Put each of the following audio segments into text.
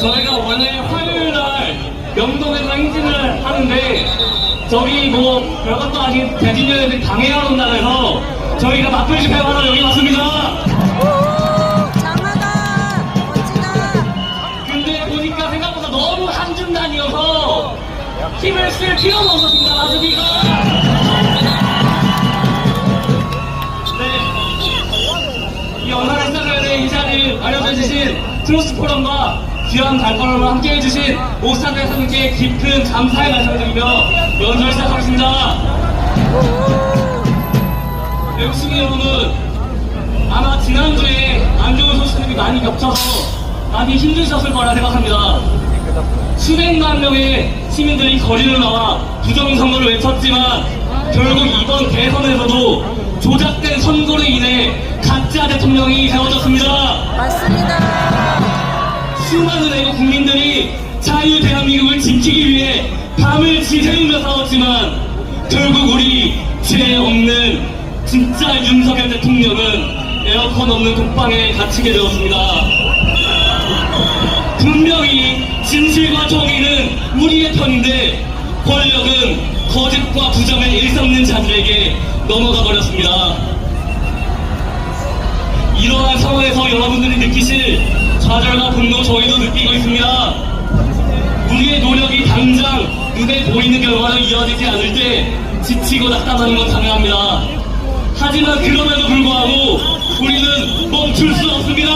저희가 오늘 화요일 날 명동에서 행진을 하는데 저기 뭐 별것도 아닌 대진년애들 강해하러 온다 해서 저희가 맛돌 집회 하러 여기 왔습니다. 근데 보니까 생각보다 너무 한중단이어서 힘을 쓸 필요가 없었습니다. 맞습니까? 네. 이 영상을 시작하는 이 자리를 마련해주신 트로스 포럼과 귀한 발걸음을 함께 해주신 오스탄 대사님께 깊은 감사의 말씀을 드리며 연설을 시작하겠습니다. 외국 시민 여러분, 아마 지난주에 안 좋은 소식들이 많이 겹쳐서 많이 힘드셨을 거라 생각합니다. 수백만 명의 시민들이 거리로 나와 부정선거를 외쳤지만 결국 이번 대선에서도 조작된 선거로 인해 가짜 대통령이 세워졌습니다. 맞습니다 수많은 애국 국민들이 자유 대한민국을 지키기 위해 밤을 지새우며 싸웠지만 결국 우리 죄 없는 진짜 윤석열 대통령은 에어컨 없는 독방에 갇히게 되었습니다. 분명히 진실과 정의는 우리의 편인데 권력은 거짓과 부정을 일삼는 자들에게 넘어가 버렸습니다. 이러한 상황에서 여러분들이 느끼실 좌절과 분노 저희도 느끼고 있습니다. 우리의 노력이 당장 눈에 보이는 결과로 이어지지 않을 때 지치고 낙담하는 건 당연합니다. 하지만 그럼에도 불구하고 우리는 멈출 수 없습니다.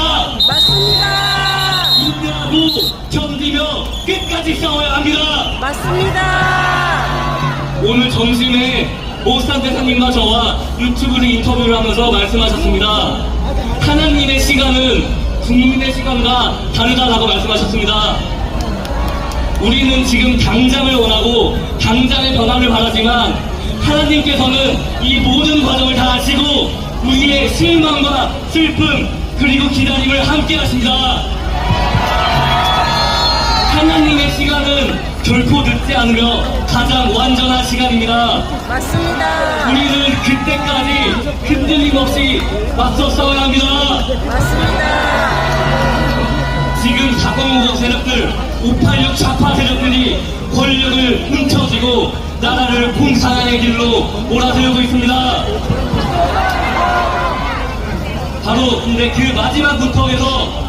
맞습니다 인내하고 견디며 끝까지 싸워야 합니다. 맞습니다 오늘 점심에 오스탄 대사님과 저와 유튜브로 인터뷰를 하면서 말씀하셨습니다. 하나님의 시간은 국민의 시간과 다르다라고 말씀하셨습니다. 우리는 지금 당장을 원하고 당장의 변화를 바라지만 하나님께서는 이 모든 과정을 다 아시고 우리의 실망과 슬픔 그리고 기다림을 함께 하십니다. 하나님의 시간은 결코 늦지 않으며 가장 완전한 시간입니다. 맞습니다 우리는 그때까지 흔들림 없이 맞서 싸워야 합니다. 맞습니다 자공공 세력들, 586 좌파 세력들이 권력을 훔쳐쥐고 나라를 공산화의 길로 몰아세우고 있습니다. 바로 근데 그 마지막 문턱에서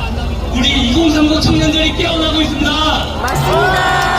우리 2030 청년들이 깨어나고 있습니다. 맞습니다